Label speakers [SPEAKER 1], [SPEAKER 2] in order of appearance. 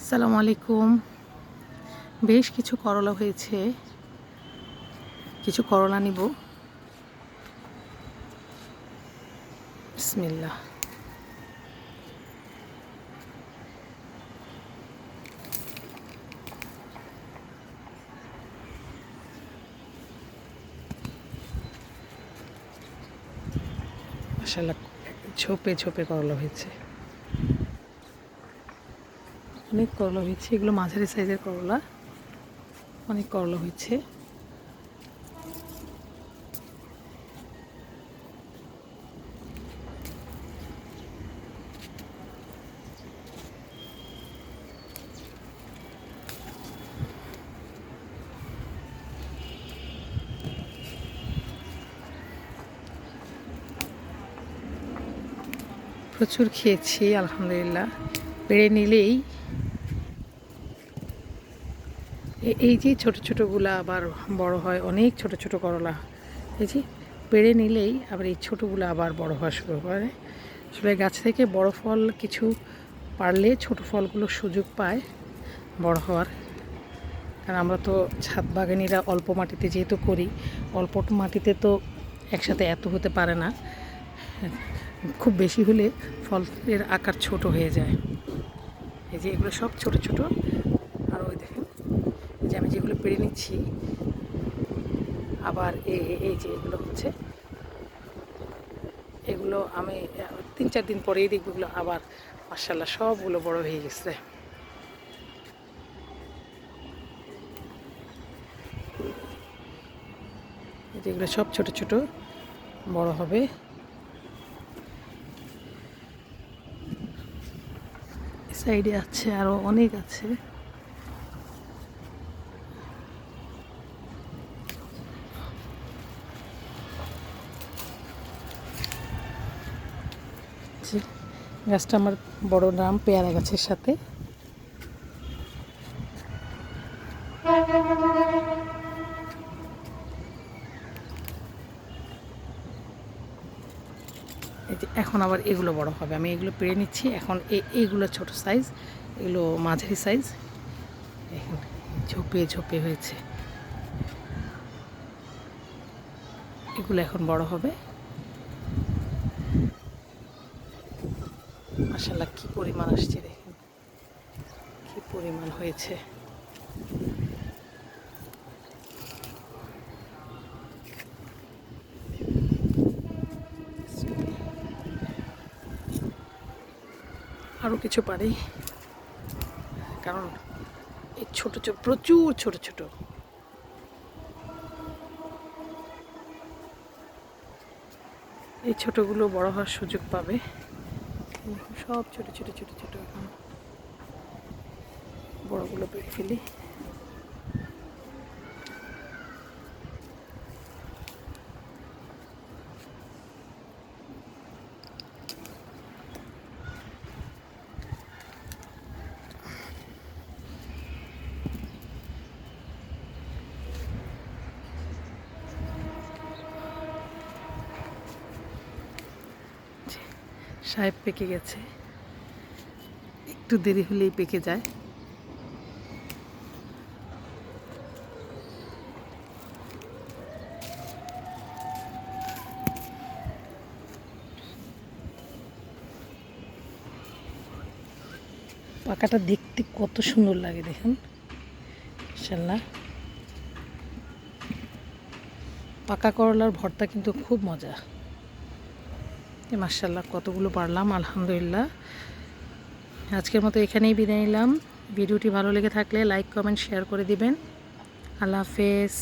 [SPEAKER 1] আসসালামু আলাইকুম। বেশ কিছু করলা হয়েছে। কিছু করলা নিব। বিসমিল্লাহ। মাশাআল্লাহ, ছোপে ছোপে করলা হয়েছে। অনেক করলা হয়েছে। এগুলো মাঝারি সাইজের করলা। অনেক করলা হয়েছে। প্রচুর খেয়েছি আলহামদুলিল্লাহ। পেড়ে নিলেই এই যে ছোট ছোটোগুলা আবার বড় হয়, অনেক ছোট ছোট করলা, এই যে পেড়ে নিলেই আবার এই ছোটোগুলো আবার বড় হওয়া শুরু করে। আসলে গাছ থেকে বড় ফল কিছু পারলে ছোট ফলগুলো সুযোগ পায় বড় হওয়ার। কারণ আমরা তো ছাদ বাগানিরা অল্প মাটিতে যেহেতু করি, অল্প মাটিতে তো একসাথে এত হতে পারে না। খুব বেশি হলে ফলের আকার ছোট হয়ে যায়। এই যে এগুলো সব ছোট ছোট। আর ওই দেখেন যে আমি যেগুলো পেরে নিচ্ছি, আবার এই যে এগুলো হচ্ছে, এগুলো আমি তিন চার দিন পরেই দেখব এগুলো আবার মার্শাল্লাহ সবগুলো বড় হয়ে গেছে। এই যে এগুলো সব ছোট ছোট, বড় হবে। সাইডে আছে আরও অনেক আছে। গাছটা আমার বড় নাম পেয়ারা গাছের সাথে। এখন আবার এগুলো বড় হবে। আমি এগুলো পেরে নিচ্ছি। এখন এইগুলো ছোট সাইজ এগুলো মাঝারি সাইজ এখন ঝোপে ঝোপে হয়েছে। এগুলো এখন বড় হবে। মাসাল্লাহ কী পরিমাণ আসছে দেখেন। কী পরিমাণ হয়েছে। আরও কিছু পারি। কারণ এই ছোট ছোট প্রচুর ছোট ছোট। এই ছোটগুলো বড় হওয়ার সুযোগ পাবে। সব ছোট ছোট ছোট ছোট বড়গুলো পেয়ে ফেলি। সাহেব পেকে গেছে। একটু দেরি হলেই পেকে যায়। পাকাটা দেখতে কত সুন্দর লাগে দেখেন। ইনশাল্লাহ পাকা করলার ভর্তা কিন্তু খুব মজা। মার্শাল্লাহ কতগুলো পারলাম, আলহামদুলিল্লাহ। আজকের মতো এখানেই বিদায় নিলাম। ভিডিওটি ভালো লেগে থাকলে লাইক, কমেন্ট, শেয়ার করে দিবেন। আল্লাহ হাফেজ।